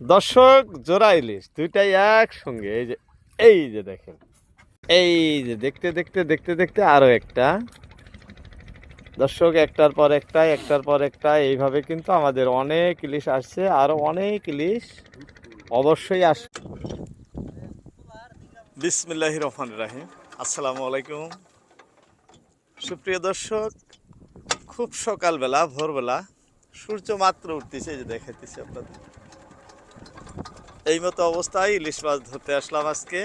দর্শক, জোড়া ইলিশ, দুইটাই একসঙ্গে। এই যে এই যে দেখেন। এই যে, দেখতে দেখতে দেখতে দেখতে আরও একটা। দর্শক, একটার পর একটা, একটার পর একটা, এইভাবে কিন্তু আমাদের অনেক ইলিশ আসছে, আরও অনেক ইলিশ অবশ্যই আস বিসমিল্লাহ রহমান রাহিম। আসসালামু আলাইকুম। সুপ্রিয় দর্শক, খুব সকালবেলা, ভোরবেলা সূর্য মাত্র উঠতেছে, এই যে দেখাইতেছি আপনাদের। এই মতো অবস্থায় ইলিশ মাছ ধরতে আসলাম আজকে।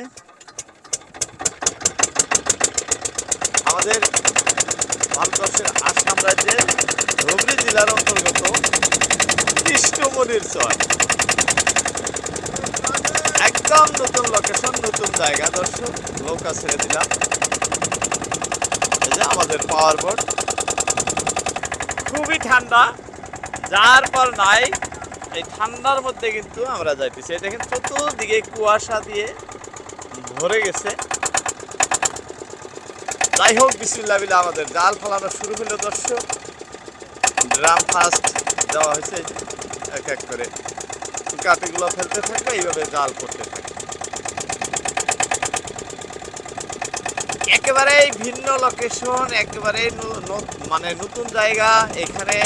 আমাদের ভারতবর্ষের আসাম রাজ্যের হুগলি জেলার অন্তর্গত কৃষ্ণমণির চর। একদম নতুন লোকেশন নতুন জায়গা, দর্শক, নৌকা ছেড়ে দিলাম। এই যে আমাদের পাওয়ার বোট খুবই ঠান্ডা, যার পর নাই এই ঠান্ডার মধ্যে কিন্তু আমরা যাইতেছি। এই দেখেন চতুর্দিকে কুয়াশা দিয়ে ভরে গেছে। যাই হোক বিসমিল্লা বিল্লাহ, আমাদের জাল ফলানো শুরু হলো, দর্শক। ড্রাম ফার্স্ট দেওয়া হয়েছে, এক এক করে। কাটিগুলো ফেলতে থাকবে, এইভাবে জাল করতে থাকবে। একেবারে ভিন্ন লোকেশন একেবারে নু- নু- মানে নতুন জায়গা, এখানে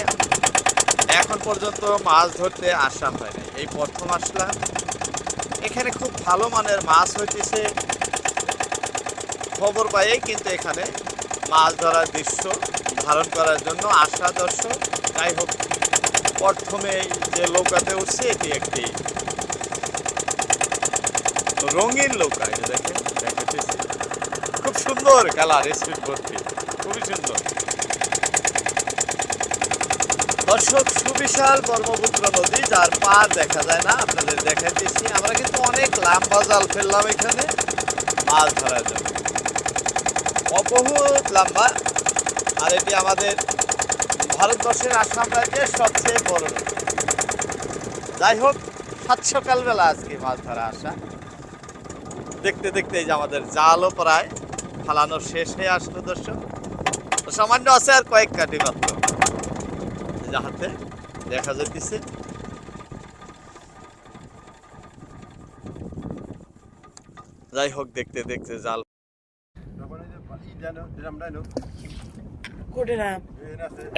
এখন পর্যন্ত মাছ ধরতে আসা হয় এই প্রথম আসলাম। এখানে খুব ভালো মানের মাছ হইতেছে। খবর পাইয়েই কিন্তু এখানে মাছ ধরার দৃশ্য ধারণ করার জন্য আসা দর্শক। যাই হোক, প্রথমে যে নৌকাতে উঠছে, এটি একটি রঙিন নৌকা। যে দেখেন, দেখাতেছি। খুব সুন্দর কালার স্পিড ভর্তি। খুবই সুন্দর। দর্শক, সুবিশাল ব্রহ্মপুত্র নদী, যার পার দেখা যায় না, আপনাদের দেখাইতেছি। আমরা কিন্তু অনেক লম্বা জাল ফেললাম এখানে, মাছ ধরার জন্য। অবহুত লম্বা। আর এটি আমাদের ভারতবর্ষের আসাম রাজ্যের সবচেয়ে বড় নদী। যাই হোক সাত সকালবেলা আজকে মাছ ধরা আসা। দেখতে দেখতে এই যে আমাদের জালও প্রায় ফালানো শেষ হয়ে আসলো দর্শক। সামান্য আছে আর কয়েক কাটি মাত্র হাতে দেখা যাইতেছে। যাই হোক দেখতে দেখতে জাল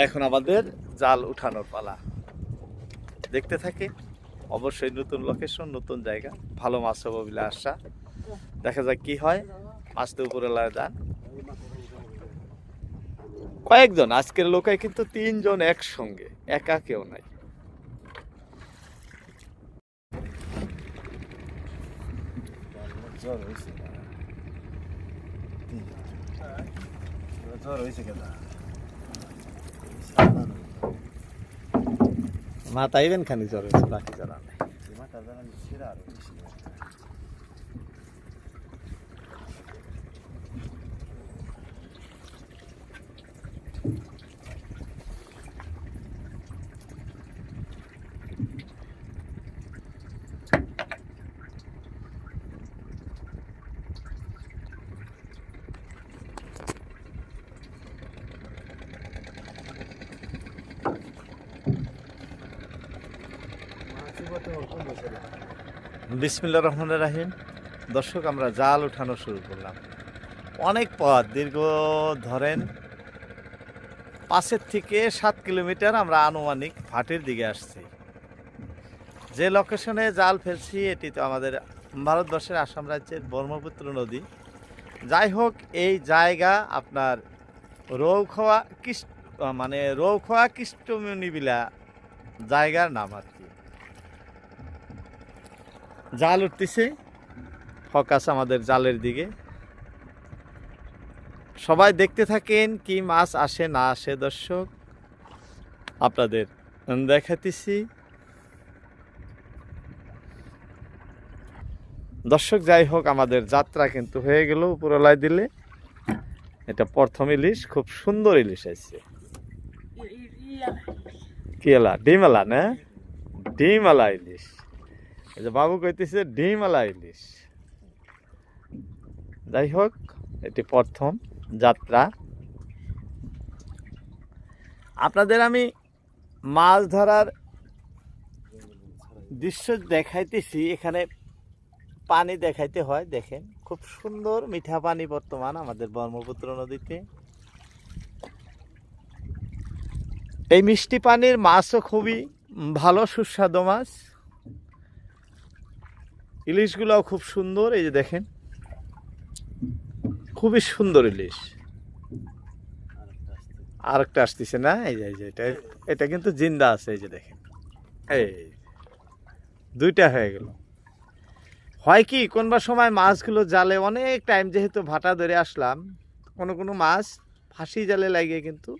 এখন আমাদের জাল উঠানোর পালা। দেখতে থাকে অবশ্যই নতুন লোকেশন নতুন জায়গা ভালো মাছ হবে বলে আশা। দেখা যাক কি হয় মাছ তো উপরে লাগে যান। কয়েকজন আজকের লোকায় কিন্তু তিনজন একসঙ্গে একা কেউ নাই। জ্বর হয়েছে জ্বর হয়েছে কেন? মা তাইবেন খানি জ্বর হয়েছে বাকি জ্বর নাই। মাথা জানা সেরা আরও বেশি বিসমিল্লা রহমান রাহিম। দর্শক, আমরা জাল উঠানো শুরু করলাম। অনেক পথ, দীর্ঘ ধরেন পাঁচের থেকে সাত কিলোমিটার আমরা আনুমানিক ভাটির দিকে আসছি। যে লোকেশনে জাল ফেলছি, এটি তো আমাদের ভারতবর্ষের আসাম রাজ্যের ব্রহ্মপুত্র নদী। যাই হোক, এই জায়গা আপনার রৌখোয়া কৃষ্ট মানে রৌখোয়া কৃষ্টমণিবিলা জায়গার নাম কি। জাল উঠতেছে। ফকাস আমাদের জালের দিকে। সবাই দেখতে থাকেন কি মাছ আসে না আসে দর্শক। আপনাদের দেখাতেছি দর্শক, যাই হোক, আমাদের যাত্রা কিন্তু হয়ে গেল উপরলায় দিলে। এটা প্রথম ইলিশ, খুব সুন্দর ইলিশ আসছে কি এলা ডিম এলা না? ডিমালা ইলিশ। যে বাবু কইতেছে ডিম এলা ইলিশ যাই হোক, এটি প্রথম যাত্রা। আপনাদের আমি মাছ ধরার দৃশ্য দেখাইতেছি, এখানে পানি দেখাইতে হয়, দেখেন। খুব সুন্দর মিঠা পানি বর্তমান আমাদের ব্রহ্মপুত্র নদীতে। এই মিষ্টি পানির মাছও খুবই ভালো সুস্বাদু মাছ। ইলিশগুলোও খুব সুন্দর, এই যে দেখেন। খুবই সুন্দর ইলিশ। আরেকটা আসতেছে না? এই যে এই যে, এটা এটা কিন্তু জিন্দা আছে, এই যে দেখেন। এই, দুইটা হয়ে গেল। হয় কি কোনবা সময় মাছগুলো জালে অনেক টাইম যেহেতু ভাটা ধরে আসলাম, কোনো কোনো মাছ ফাঁসি জালে লাগে কিন্তু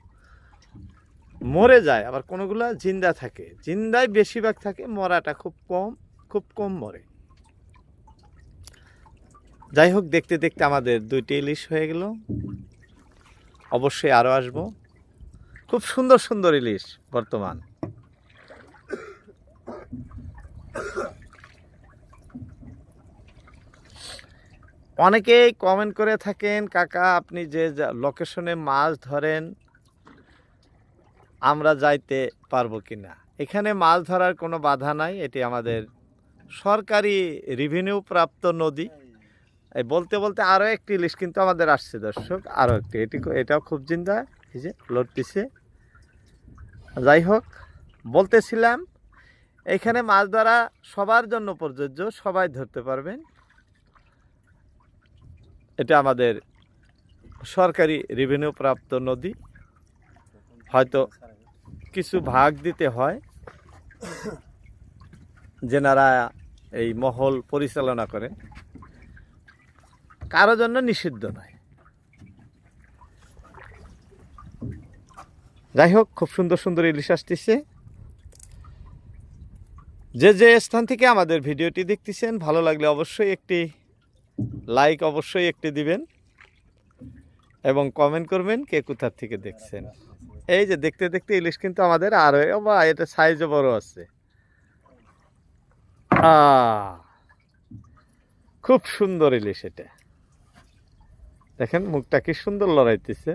মরে যায়, আবার কোনোগুলো জিন্দা থাকে। জিন্দায় বেশিরভাগ থাকে, মরাটা খুব কম খুব কম মরে। যাই হোক দেখতে দেখতে আমাদের দুইটি ইলিশ হয়ে গেল। অবশ্যই আরও আসব। খুব সুন্দর সুন্দর ইলিশ বর্তমান। অনেকেই কমেন্ট করে থাকেন, কাকা, আপনি যে লোকেশনে মাছ ধরেন, আমরা যাইতে পারব কিনা? এখানে মাছ ধরার কোনো বাধা নাই, এটি আমাদের সরকারি রেভিনিউ প্রাপ্ত নদী। এই বলতে বলতে আরও একটি ইলিশ কিন্তু আমাদের আসছে, দর্শক। আরও একটি। এটি এটাও খুব জিন্দা। এই যে লড়তেছে যাই হোক, বলতেছিলাম, এখানে মাছ ধরা সবার জন্য প্রযোজ্য, সবাই ধরতে পারবেন। এটা আমাদের সরকারি রেভিনিউ প্রাপ্ত নদী। হয়তো কিছু ভাগ দিতে হয়। যেনারা এই মহল পরিচালনা করেন। কারও জন্য নিষিদ্ধ নয়। যাই হোক, খুব সুন্দর সুন্দর ইলিশ আসতেছে। যে যে স্থান থেকে আমাদের ভিডিওটি দেখতেছেন, ভালো লাগলে অবশ্যই একটি লাইক অবশ্যই একটি দিবেন এবং কমেন্ট করবেন কে কোথার থেকে দেখছেন। এই যে দেখতে দেখতে ইলিশ কিন্তু আমাদের আর বা, এটা সাইজও বড় আছে। খুব সুন্দর ইলিশ এটা। দেখেন, মুখটা কি সুন্দর লড়াইতেছে।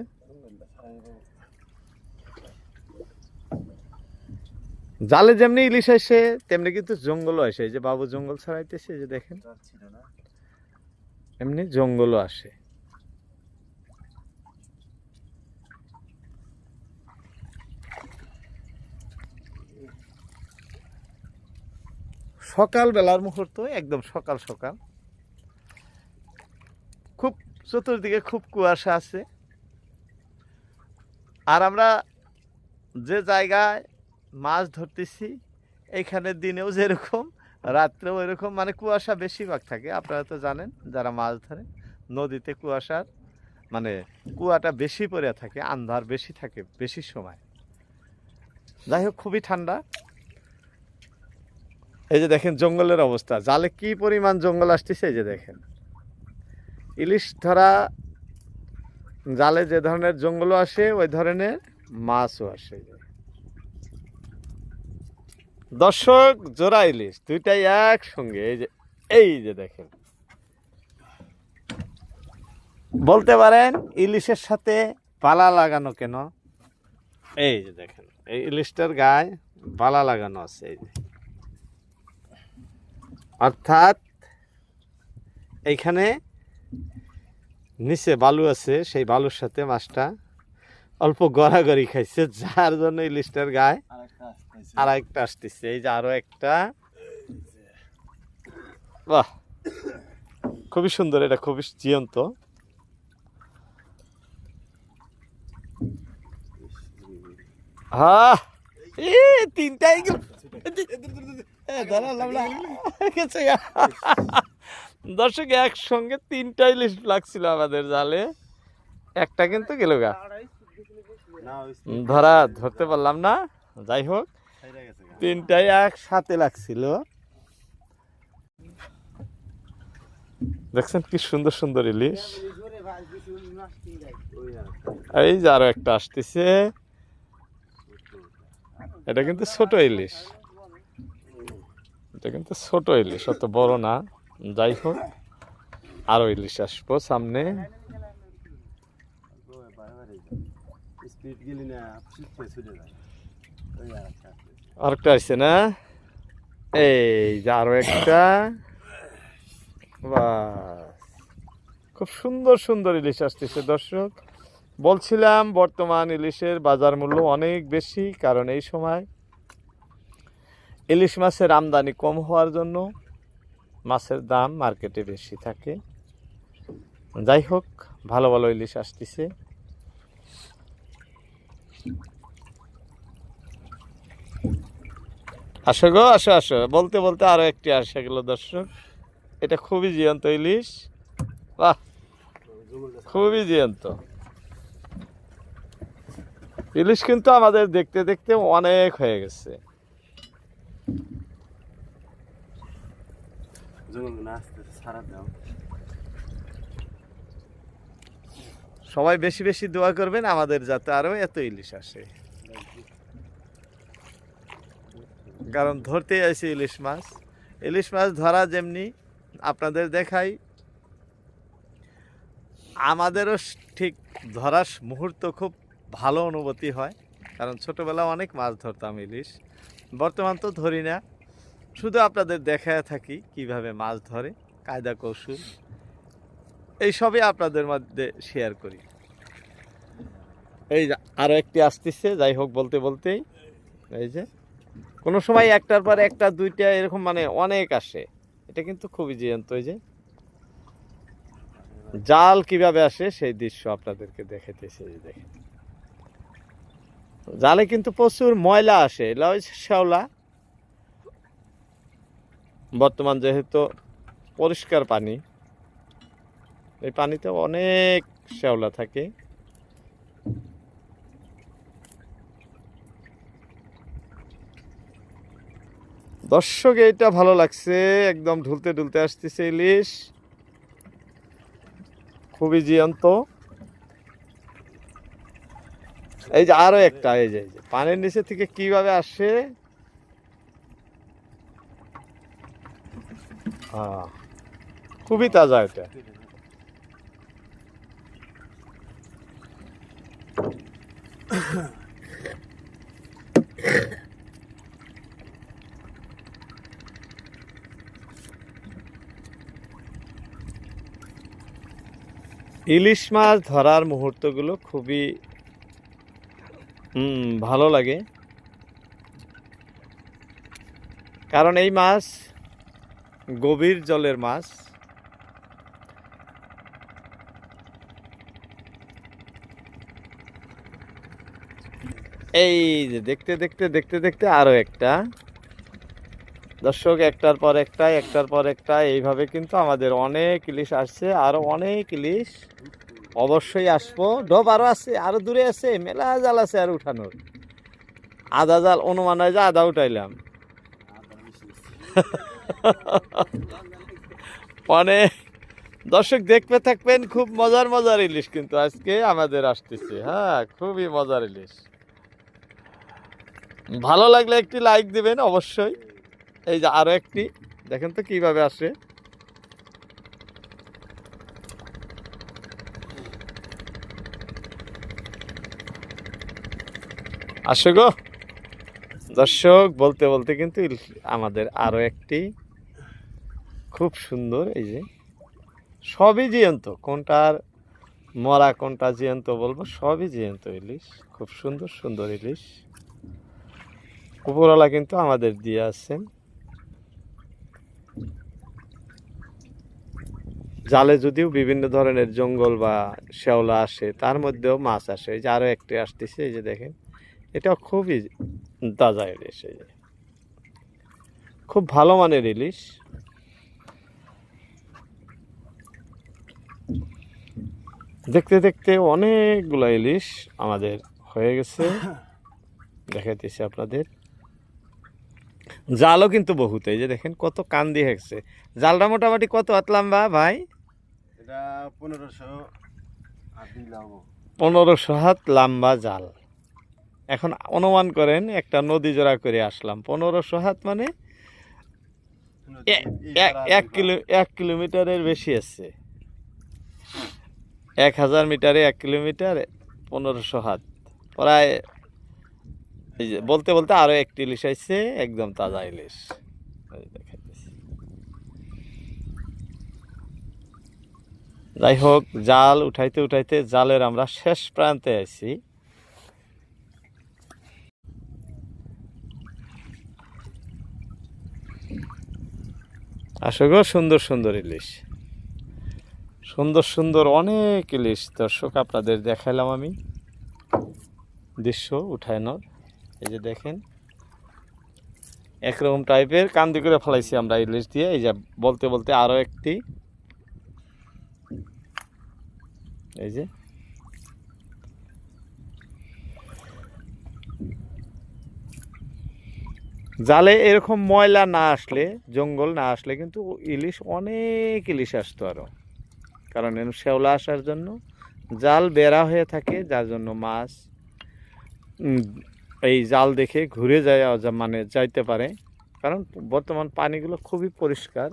জালে যেমনি ইলিশ আসে, তেমনি কিন্তু জঙ্গলও আসে। এই যে বাবু জঙ্গল ছড়াইতেছে যে দেখেন। এমনি জঙ্গলও আসে। সকাল বেলার মুহূর্ত, একদম সকাল সকাল। চতুর্দিকে খুব কুয়াশা আছে। আর আমরা যে জায়গায় মাছ ধরতেছি, এইখানে দিনেও যেরকম, রাত্রেও এরকম মানে কুয়াশা বেশিরভাগ থাকে, আপনারা তো জানেন যারা মাছ ধরেন নদীতে কুয়াশার মানে কুয়াটা বেশি পড়ে থাকে, আন্ধার বেশি থাকে বেশি সময়। যাই হোক, খুবই ঠান্ডা। এই যে দেখেন জঙ্গলের অবস্থা, জালে কি পরিমাণ জঙ্গল আসতেছে, এই যে দেখেন। ইলিশ ধরা, জালে যে ধরনের জঙ্গলও আসে, ওই ধরনের মাছও আসে। দর্শক, জোড়া ইলিশ, দুইটাই একসঙ্গে, এই যে এই যে দেখেন। বলতে পারেন, ইলিশের সাথে পালা লাগানো কেন? এই যে দেখেন, এই ইলিশটার গায়ে পালা লাগানো আছে, এই যে। অর্থাৎ, এইখানে নিচে বালু আছে সেই বালুর সাথে মাছটা অল্প গড়াগড়ি খাইছে যার জন্য ইলিশটার গায়ে আর একটা আসতেছে এই যে আরও একটা বাহ খুবই সুন্দর এটা খুবই জীবন্ত হ্যাঁ তিনটাই গেল গেছে। দর্শক, একসঙ্গে তিনটাই লিস্ট লাগছিল আমাদের জালে। একটা কিন্তু গেল গা। ধরা, ধরতে পারলাম না। যাই হোক। তিনটাই একসাথে লাগছিল। দেখছেন কি সুন্দর সুন্দর ইলিশ এই যে আরও একটা আসতেছে। এটা কিন্তু ছোট ইলিশ এটা কিন্তু ছোট ইলিশ অত বড় না। যাই হোক আরও ইলিশ আসব সামনে। আরেকটা আসছে না? এই যে আরও একটা। খুব সুন্দর সুন্দর ইলিশ আসতেছে, দর্শক। বলছিলাম, বর্তমান ইলিশের বাজার মূল্য অনেক বেশি, কারণ এই সময় ইলিশ মাছের আমদানি কম হওয়ার জন্য মাছের দাম মার্কেটে বেশি থাকে। যাই হোক, ভালো ভালো ইলিশ আসতেছে। আসো গো, আসো আসো। বলতে বলতে আরও একটি আসে গেল দর্শক। এটা খুবই জিয়ন্ত ইলিশ। বাহ! খুবই জিয়ন্ত ইলিশ কিন্তু আমাদের দেখতে দেখতে অনেক হয়ে গেছে জঙ্গল না আসতে সারা দাও সবাই বেশি বেশি দোয়া করবেন, আমাদের যাতে আরও এত ইলিশ আসে। কারণ ধরতে আসে ইলিশ মাছ। ইলিশ মাছ ধরা যেমনি আপনাদের দেখাই, আমাদেরও ঠিক ধরার মুহূর্ত খুব ভালো অনুভূতি হয়। কারণ ছোটবেলা অনেক মাছ ধরতাম ইলিশ, বর্তমান তো ধরি না। শুধু আপনাদের দেখায় থাকি কীভাবে মাছ ধরে, কায়দা কৌশল, এইসবই আপনাদের মধ্যে শেয়ার করি। এই যে আরও একটি আসতেছে, যাই হোক বলতে বলতেই, এই যে কোনো সময় একটার পর একটা, দুইটা এরকম মানে অনেক আসে। এটা কিন্তু খুবই জিয়ন্ত এই যে জাল কীভাবে আসে সেই দৃশ্য আপনাদেরকে দেখাইতেছে যে দেখেন। জালে কিন্তু প্রচুর ময়লা আসে ওই শ্যাওলা বর্তমান যেহেতু পরিষ্কার পানি, এই পানিতে অনেক শ্যাওলা থাকে। দর্শক, এইটা ভালো লাগছে, একদম ঢুলতে ঢুলতে আসতেছে ইলিশ। খুবই জিয়ন্ত। এই যে আরও একটা, এই যে পানির নিচে থেকে কীভাবে আসে? আহ, খুবই তাজা এটা। ইলিশ মাছ ধরার মুহূর্তগুলো খুবই ভালো লাগে। কারণ এই মাছ গভীর জলের মাছ। এই যে দেখতে দেখতে দেখতে দেখতে আরও একটা। দর্শক, একটার পর একটা, একটার পর একটা, এইভাবে কিন্তু আমাদের অনেক ইলিশ আসছে, আরও অনেক ইলিশ। অবশ্যই আসব। ডব আরও আছে, আরও দূরে আছে, মেলা জাল আছে আর উঠানোর। আধা জাল, অনুমান হয় যে আধা উঠাইলাম। অনেক দর্শক দেখতে থাকবেন, খুব মজার মজার ইলিশ কিন্তু আজকে আমাদের আসতেছে। হ্যাঁ খুবই মজার ইলিশ। ভালো লাগলে একটি লাইক দিবেন অবশ্যই। এই যে আরও একটি, দেখেন তো কীভাবে আসে। আসে গো। দর্শক, বলতে বলতে কিন্তু আমাদের আরও একটি খুব সুন্দর এই যে, সবই জিয়ন্ত কোনটার মরা, কোনটা জিয়ন্ত বলব, সবই জিয়ন্ত ইলিশ। খুব সুন্দর সুন্দর ইলিশ। উপরওয়ালা কিন্তু আমাদের দিয়ে আসছেন জালে যদিও বিভিন্ন ধরনের জঙ্গল বা শ্যাওলা আসে, তার মধ্যেও মাছ আসে। এই যে আরও একটি আসতেছে, এই যে দেখেন। এটাও খুবই তাজা ইলিশ এই যে। খুব ভালো মানের ইলিশ দেখতে দেখতে অনেকগুলো ইলিশ আমাদের হয়ে গেছে। দেখাইতেছি আপনাদের। জালও কিন্তু বহুত এই যে দেখেন কত কান দিয়ে হেঁকছে জালটা মোটামুটি কত হাত লম্বা ভাই? এটা পনেরোশো পনেরোশো হাত লম্বা জাল। এখন অনুমান করেন একটা নদী জোড়া করে আসলাম। পনেরোশো হাত মানে এক- কিলো এক কিলোমিটারের বেশি আছে। এক হাজার মিটারে এক কিলোমিটার পনেরোশো হাত। প্রায় এই যে বলতে বলতে আরও একটি ইলিশ আইছে একদম তাজা ইলিশ। যাই হোক জাল উঠাইতে উঠাইতে জালের আমরা শেষ প্রান্তে আছি আসলে সুন্দর সুন্দর ইলিশ। সুন্দর সুন্দর অনেক ইলিশ। দর্শক, আপনাদের দেখালাম আমি। দৃশ্য উঠানোর এই যে দেখেন, একরকম টাইপের কান্দি করে ফেলাইছি আমরা ইলিশ দিয়ে। এই যে বলতে বলতে আরও একটি। এই যে জালে এরকম ময়লা না আসলে, জঙ্গল না আসলে কিন্তু ইলিশ, অনেক ইলিশ আসতো আরও কারণ এর শ্যাওলা আসার জন্য জাল বেড়া হয়ে থাকে, যার জন্য মাছ এই জাল দেখে ঘুরে যায় মানে যাইতে পারে। কারণ বর্তমান পানিগুলো খুবই পরিষ্কার।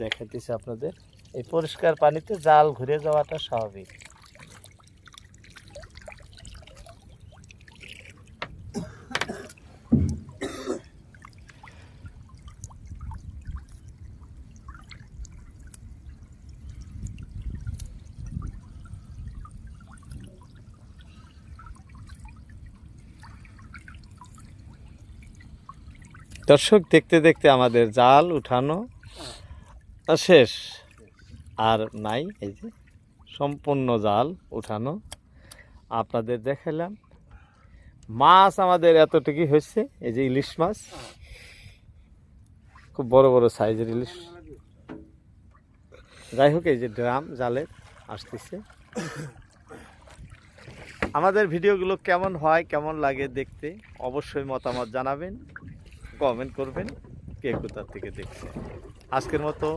দেখাতেছি আপনাদের। এই পরিষ্কার পানিতে জাল ঘুরে যাওয়াটা স্বাভাবিক। দর্শক, দেখতে দেখতে আমাদের জাল উঠানো শেষ। আর নাই, এই যে সম্পূর্ণ জাল উঠানো। আপনাদের দেখালাম। মাছ আমাদের এতটুকুই হয়েছে, এই যে ইলিশ মাছ। খুব বড় বড় সাইজের ইলিশ। যাই হোক, এই যে ড্রাম জালের আসতেছে। আমাদের ভিডিওগুলো কেমন হয়, কেমন লাগে দেখতে অবশ্যই মতামত জানাবেন। কমেন্ট করবেন, কে কোথার থেকে দেখছে। আজকের মতো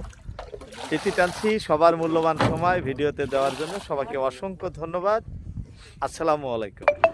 এটি টানছি, সবার মূল্যবান সময় ভিডিওতে দেওয়ার জন্য সবাইকে অসংখ্য ধন্যবাদ। আসসালামু আলাইকুম।